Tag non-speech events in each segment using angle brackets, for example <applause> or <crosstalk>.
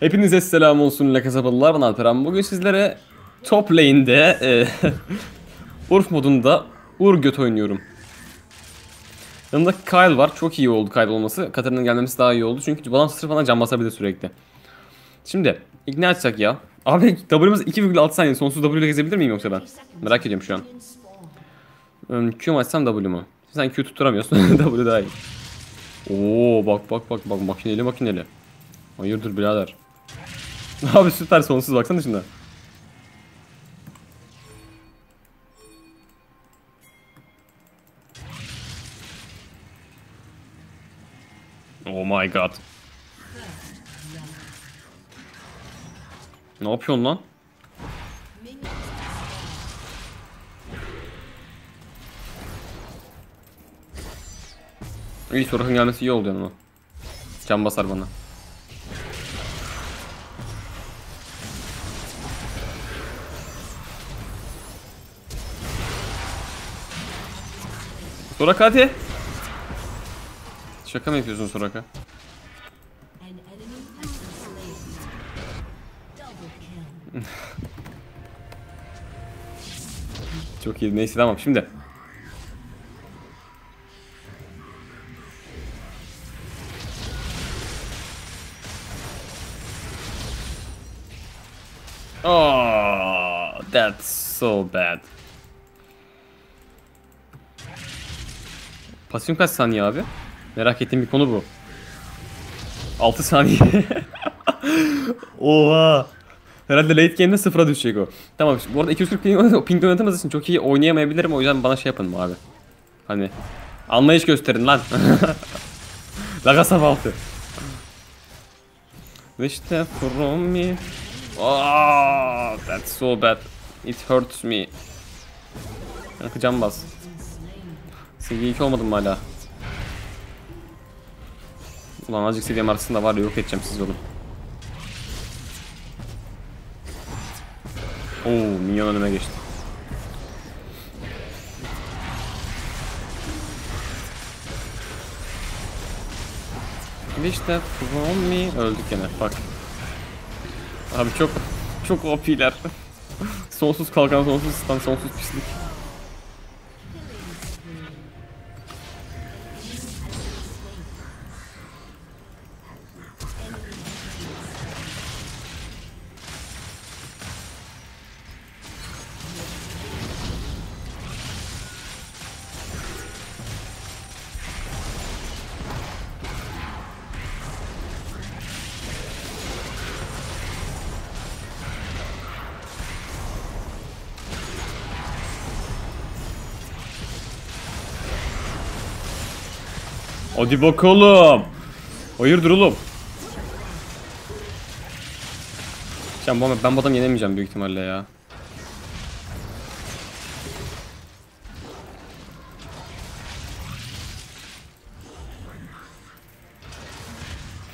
Hepinize selam olsun La Kasabalılar ben Alperen. Bugün sizlere top lane'de e, <laughs> Urf modunda Ur göt oynuyorum. Yanımda Kyle var. Çok iyi oldu Kyle olması. Katarina'nın gelmemesi daha iyi oldu. Çünkü bana sırf bana can basabilir sürekli. Şimdi ikna etsek ya. Abi W'miz 2,6 saniye. Sonsuz W ile gezebilir miyim yoksa ben? Merak ediyorum şu an. Q mu açsam W mu? Sen Q tutturamıyorsun. <laughs> w daha iyi. Oo bak bak bak bak makineli makineli. Hayırdır birader. <laughs> Abi süper sonsuz baksana şimdi. Oh my god. Ne yapıyorsun lan? İyi Sorak'ın gelmesi iyi oldu yanıma. Can basar bana. Soraka hadi. Şaka mı yapıyorsun Soraka? <laughs> Çok iyi. Neyse tamam şimdi. Oh, that's so bad. Pasyon kaç saniye abi? Merak ettiğim bir konu bu. 6 saniye. <laughs> Oha. Herhalde late game'de sıfıra düşecek o. Tamam bu arada 240 ping, ping oynatamaz için çok iyi oynayamayabilirim o yüzden bana şey yapın abi. Hani anlayış gösterin lan. <laughs> Lagasaf altı. İşte from me. Oh, that's so bad. It hurts me. Kanka can bas. Seviye 2 olmadım hala? Ulan azıcık seviyem arasında var ya yok edeceğim siz oğlum. Oo, minyon önüme geçti. İşte from me öldük gene bak. Abi çok çok OP'ler. <laughs> sonsuz kalkan, sonsuz stun, sonsuz pislik. Hadi bakalım. Hayırdır oğlum? Can bu ben bu adamı yenemeyeceğim büyük ihtimalle ya.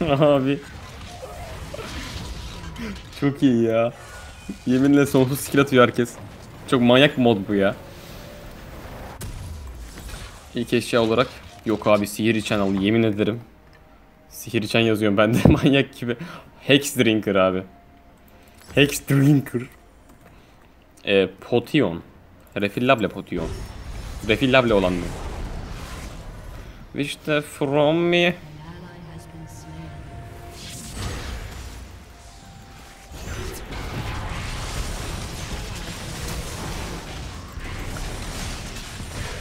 <laughs> Abi. Çok iyi ya. Yeminle sonsuz skill atıyor herkes. Çok manyak bir mod bu ya. İlk eşya olarak yok abi sihir içen al yemin ederim. Sihir içen yazıyorum ben de <laughs> manyak gibi. Hex Drinker abi. Hex Drinker. E, Potion. Refillable Potion. Refillable olan mı? İşte from me.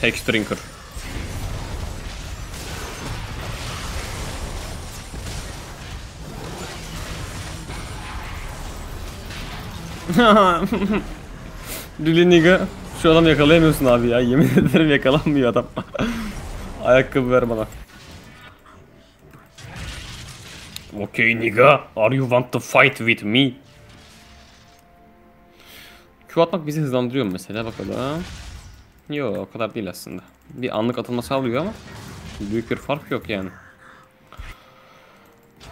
Hex Drinker. <laughs> Lili nigga. Şu adamı yakalayamıyorsun abi ya. Yemin <laughs> ederim yakalanmıyor adam. <laughs> Ayakkabı ver bana. Okay nigga. Are you want to fight with me? Q atmak bizi hızlandırıyor mesela bakalım. Yok o kadar değil aslında. Bir anlık atılma sağlıyor ama büyük bir fark yok yani.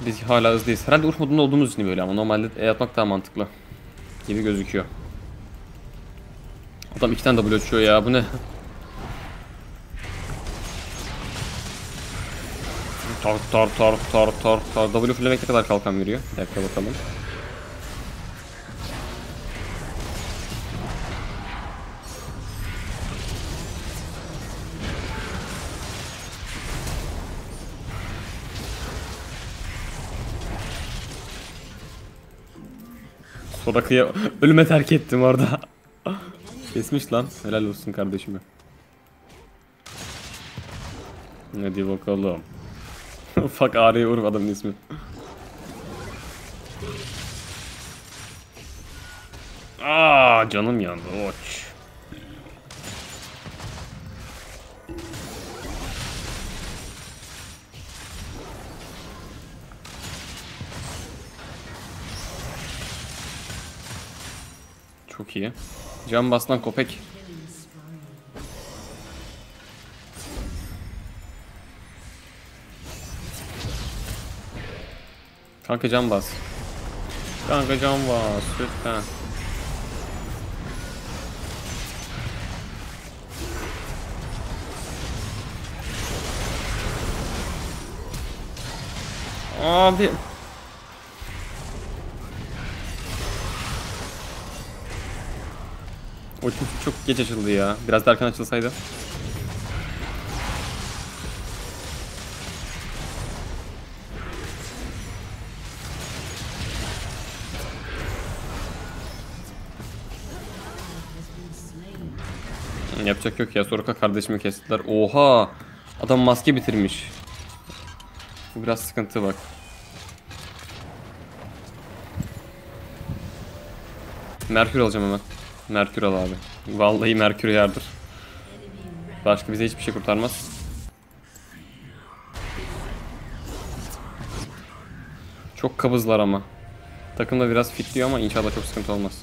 Biz hala hızlıyız. Herhalde Urf modunda olduğumuz için böyle ama normalde E atmak daha mantıklı gibi gözüküyor. Adam iki tane W açıyor ya bu ne? Tar tar tar tar tar tar. W flamek ne kadar kalkan veriyor? Bir dakika bakalım. Soraka'yı ölüme terk ettim orada. Kesmiş lan. Helal olsun kardeşime. Hadi bakalım. Fuck ağrıya vur adamın ismi. Aa canım yandı oç. Çok iyi. Can bastan köpek. Kanka can bas. Kanka can bas lütfen. Abi. O çok, geç açıldı ya. Biraz da erken açılsaydı. Yapacak yok ya. Soraka kardeşimi kestiler. Oha! Adam maske bitirmiş. Bu biraz sıkıntı bak. Merkür alacağım hemen. Merkür al abi. Vallahi Merkür yardır. Başka bize hiçbir şey kurtarmaz. Çok kabızlar ama. Takım da biraz fitliyor ama inşallah çok sıkıntı olmaz.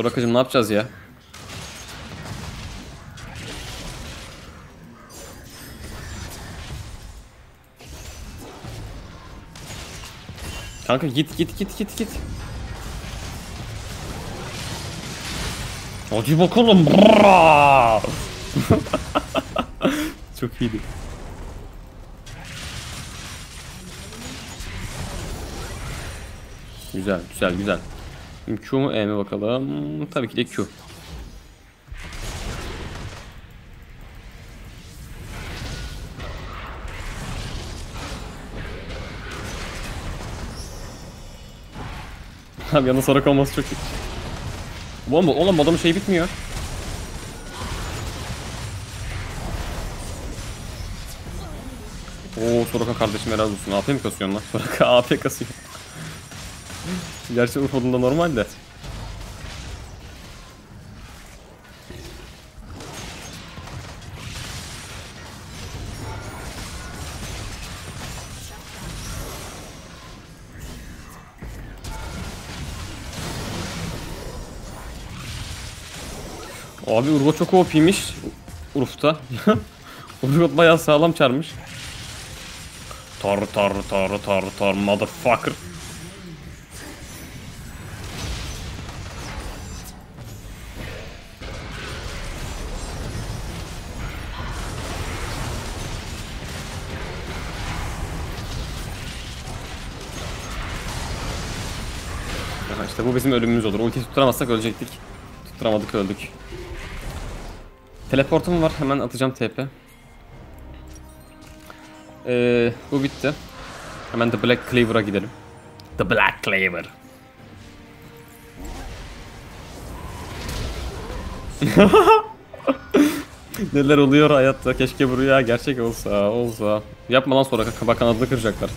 Sorakacım ne yapacağız ya? Kanka git git git git git. Hadi bakalım. <laughs> Çok iyiydi. Güzel güzel güzel. Şimdi Q mu E mi bakalım? Tabii ki de Q. Abi yanında sorak olması çok iyi. Oğlum, oğlum adamın şey bitmiyor. Oo Soraka kardeşim helal olsun. AP mi kasıyorsun lan? Soraka AP kasıyor. <laughs> Gerçi Urfa'da normal de. Abi Urgo çok OP'ymiş Urf'ta. <laughs> Urgo bayağı sağlam çarmış. Tar tar tar tar tar motherfucker. Aha işte bu bizim ölümümüz olur. Ulti tutturamazsak ölecektik. Tutturamadık öldük. Teleportum var. Hemen atacağım TP. Ee, bu bitti. Hemen The Black Cleaver'a gidelim. The Black Cleaver. <laughs> Neler oluyor hayatta keşke bu rüya gerçek olsa olsa. Yapma lan sonra bak kanadını kıracaklar.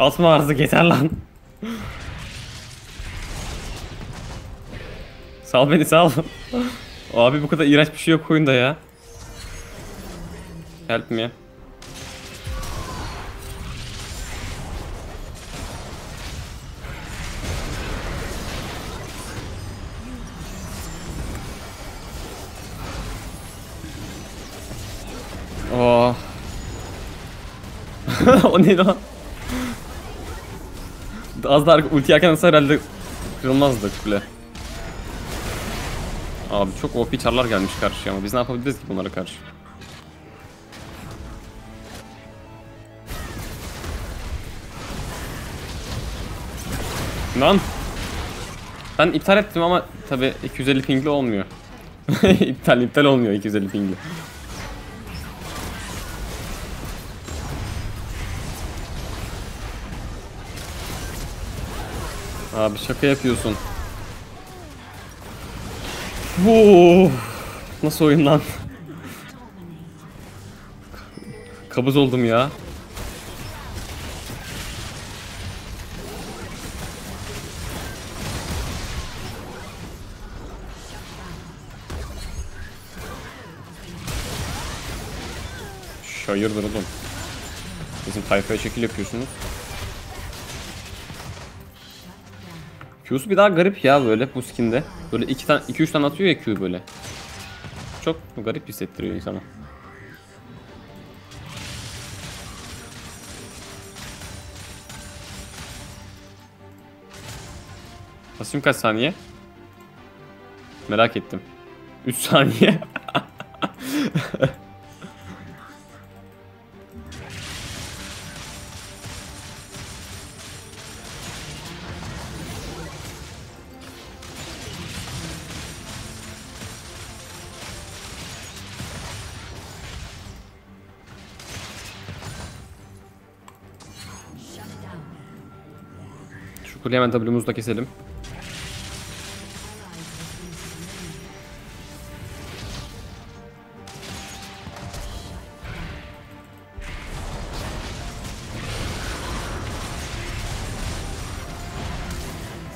Atma artık yeter lan. sal beni sal. Abi bu kadar iğrenç bir şey yok oyunda ya. Help me. Oh. <laughs> o neydi lan? Az daha ulti yerken herhalde kırılmazdı kule. Abi çok OP çarlar gelmiş karşıya ama biz ne yapabiliriz ki bunlara karşı? Lan! Ben iptal ettim ama tabi 250 pingli olmuyor. <laughs> iptal iptal olmuyor 250 pingli. Abi şaka yapıyorsun. Oo, nasıl oyun lan? Kabız oldum ya. Hayırdır oğlum? Bizim tayfaya şekil yapıyorsunuz. Q'su bir daha garip ya böyle bu skinde. Böyle iki tane, iki üç tane atıyor ya Q böyle. Çok garip hissettiriyor insana. Basayım kaç saniye? Merak ettim. 3 saniye. <laughs> Şu kuleyi hemen keselim. Has been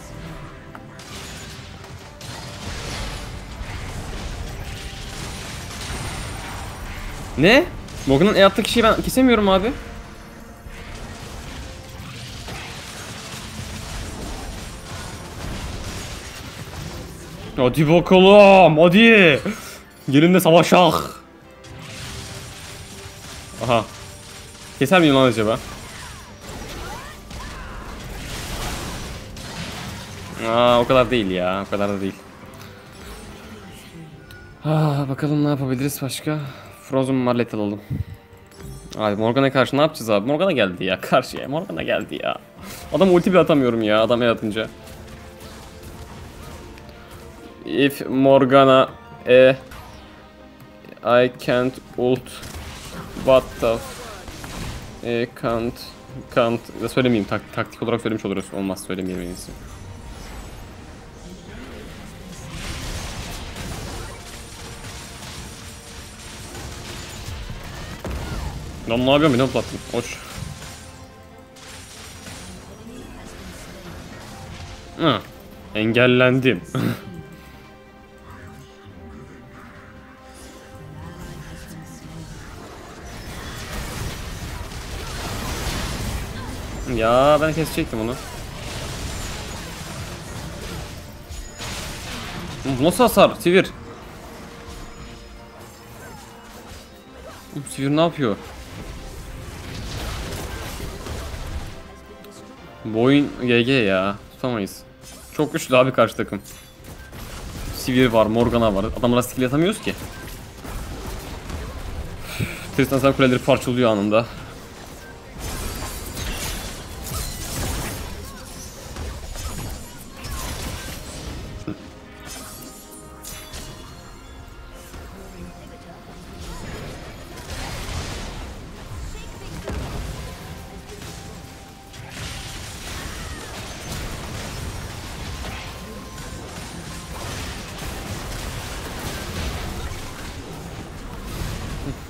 slain. Ne? Morgan'ın e attığı kişiyi ben kesemiyorum abi. Hadi bakalım hadi. Gelin de savaşak. Aha. Keser miyim lan acaba? Aa o kadar değil ya o kadar da değil. Ah, bakalım ne yapabiliriz başka? Frozen Mallet alalım. Abi Morgan'a karşı ne yapacağız abi? Morgan'a geldi ya karşıya. Morgan'a geldi ya. Adam ulti bile atamıyorum ya adam el atınca. If Morgana e I can't ult what the e, can't can't ya söylemeyeyim tak, taktik olarak söylemiş oluruz olmaz söylemeyeyim en iyisi. Lan ne yapıyorsun beni hoplattın hoş. Hı, engellendim. <laughs> ya ben kesecektim onu. Nasıl hasar? Sivir. Sivir ne yapıyor? Bu GG ya. Tutamayız. Çok güçlü abi karşı takım. Sivir var, Morgana var. Adamlara skill atamıyoruz ki. Tristan sen kuleleri parçalıyor anında.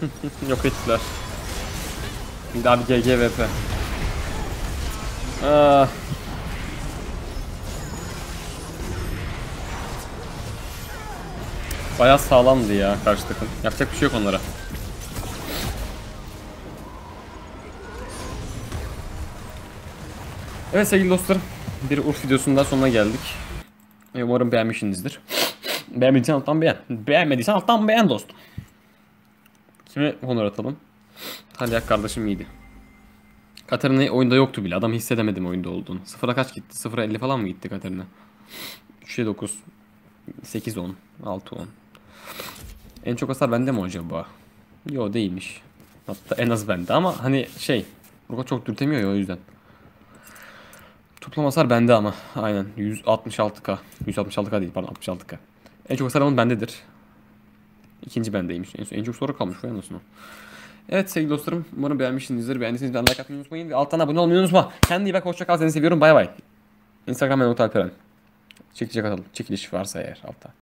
<laughs> Yok ettiler. Şimdi abi GGVP. Ah. Bayağı sağlamdı ya karşı takım. Yapacak bir şey yok onlara. Evet sevgili dostlarım. Bir Urf videosunun daha sonuna geldik. Umarım beğenmişsinizdir. <laughs> Beğenmediysen alttan beğen. Beğenmediysen alttan beğen dostum. Kime honor atalım? Talyak kardeşim iyiydi. Katarina oyunda yoktu bile. Adam hissedemedim oyunda olduğunu. Sıfıra kaç gitti? Sıfıra 50 falan mı gitti Katarina? 3'e 9. 8 10. 6 10. En çok hasar bende mi acaba? Yo değilmiş. Hatta en az bende ama hani şey. Ruka çok dürtemiyor ya o yüzden. Toplam hasar bende ama. Aynen. 166k. 166k değil pardon 66k. En çok hasar onun bendedir. İkinci bendeymiş. En, en çok sonra kalmış. Vay anasını. Evet sevgili dostlarım. Umarım beğenmişsinizdir. Beğendiyseniz like atmayı unutmayın. Ve alttan abone olmayı unutma. Kendine iyi bak. Hoşça. Seni seviyorum. Bay bay. Instagram Mehmet Alperen. Çekecek atalım. Çekiliş varsa eğer altta.